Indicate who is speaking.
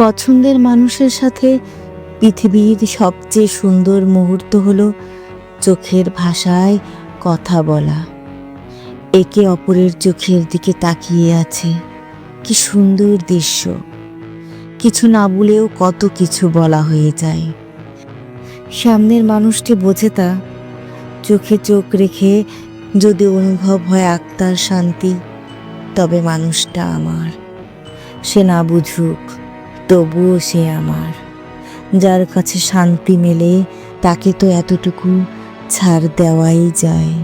Speaker 1: পছন্দের মানুষের সাথে পৃথিবীর সবচেয়ে সুন্দর মুহূর্ত হলো চোখের ভাষায় কথা বলা। একে অপরের চোখের দিকে তাকিয়ে আছে। কি সুন্দর দৃশ্য। কিছু না বলেও কত কিছু বলা হয়ে যায়। সামনের মানুষটি বোঝে তা। চোখে চোখ রেখে যদি অনুভব হয় আত্মার শান্তি, তবে মানুষটা আমার। সে না বুঝুক তবুও সে আমার। যার কাছে শান্তি মেলে তাকে তো এতটুকু ছাড় দেওয়াই যায়।